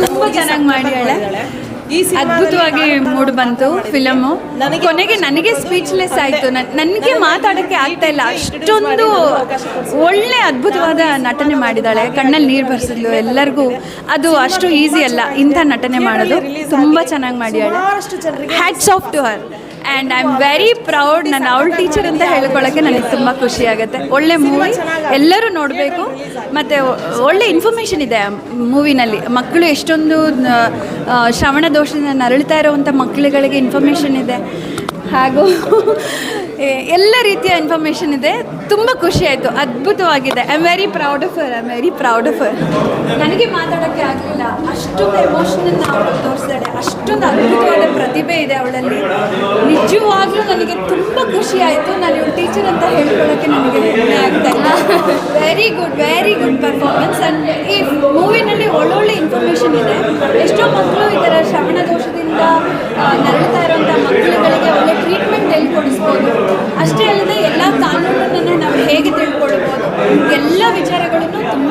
ತುಂಬಾ ಚೆನ್ನಾಗಿ ಮಾಡಿದಾಳೆ ಈ ಅದ್ಭುತವಾಗಿ ಮೂಡ್ ಬಂತು ಫಿಲಮು. ಕೊನೆಗೆ ನನಗೆ ಸ್ಪೀಚ್ಲೆಸ್ ಆಯಿತು. ನನಗೆ ಮಾತಾಡೋಕ್ಕೆ ಆಗ್ತಾ ಇಲ್ಲ. ಅಷ್ಟೊಂದು ಒಳ್ಳೆ ಅದ್ಭುತವಾದ ನಟನೆ ಮಾಡಿದಾಳೆ ಕಣ್ಣಲ್ಲಿ ನೀರು ಬರ್ಸಿದ್ಲು ಎಲ್ಲರಿಗೂ. ಅದು ಅಷ್ಟು ಈಸಿ ಅಲ್ಲ. ಇಂಥ ನಟನೆ ಮಾಡೋದು ತುಂಬ ಚೆನ್ನಾಗಿ ಮಾಡಿದಾಳೆ hats off to her and I am very proud ನನ್ನ ಅವಳ ಟೀಚರ್ ಅಂತ ಹೇಳ್ಕೊಳ್ಳೋಕ್ಕೆ ನನಗೆ ತುಂಬ ಖುಷಿ ಆಗುತ್ತೆ. ಒಳ್ಳೆ ಮೂವಿ ಎಲ್ಲರೂ ನೋಡಬೇಕು. ಮತ್ತು ಒಳ್ಳೆ ಇನ್ಫಾರ್ಮೇಷನ್ ಇದೆ ಮೂವಿನಲ್ಲಿ ಮಕ್ಕಳು ಎಷ್ಟೊಂದು ಶ್ರವಣ ದೋಷದಿಂದ ನರಳ್ತಾ ಇರೋವಂಥ ಮಕ್ಕಳುಗಳಿಗೆ ಇನ್ಫಾರ್ಮೇಷನ್ ಇದೆ. ಹಾಗೂ ಎಲ್ಲ ರೀತಿಯ ಇನ್ಫಾರ್ಮೇಷನ್ ಇದೆ. ತುಂಬ ಖುಷಿ ಆಯಿತು. ಅದ್ಭುತವಾಗಿದೆ. I am very proud of I am very proud of ನನಗೆ ಮಾತಾಡೋಕ್ಕೆ ಆಗಲಿಲ್ಲ. ಅಷ್ಟೊಂದು ಎಮೋಷನನ್ನು ಅವಳು ತೋರಿಸ್ತಾಳೆ ಅಷ್ಟೊಂದು ಅದ್ಭುತವಾದ ಪ್ರತಿಭೆ ಇದೆ ಅವಳಲ್ಲಿ. ನಿಜವಾಗ್ಲೂ ನನಗೆ ತುಂಬ ಖುಷಿ ಆಯಿತು. ನಾನು ಇವ್ರು ಟೀಚರ್ ಅಂತ ಹೇಳ್ಕೊಳ್ಳೋಕ್ಕೆ ನನಗೆ ಹೆಮ್ಮೆ ಆಗ್ತಾ ಇಲ್ಲ. Very good very good performance and ಈ ಮೂವಿನಲ್ಲಿ ಒಳ್ಳೊಳ್ಳೆ ಇನ್ಫಾರ್ಮೇಷನ್ ಇದೆ. ಎಷ್ಟೋ ಮಕ್ಕಳು ಈ ಥರ ಶ್ರವಣ ದೋಷದಿಂದ ನರಳ್ತಾ ಇರುವಂಥ ಮಕ್ಕಳುಗಳಿಗೆ ಒಳ್ಳೆ ಟ್ರೀಟ್ಮೆಂಟ್ ಹೇಳ್ಕೊಡಿಸ್ಬೋದು. ಅಷ್ಟೇ ಅಲ್ಲದೆ ಎಲ್ಲ ಕಾನೂನನ್ನು ನಾವು ಹೇಗೆ ತಿಳ್ಕೊಳ್ಬೋದು? ಎಲ್ಲ ವಿಚಾರಗಳನ್ನು ತುಂಬ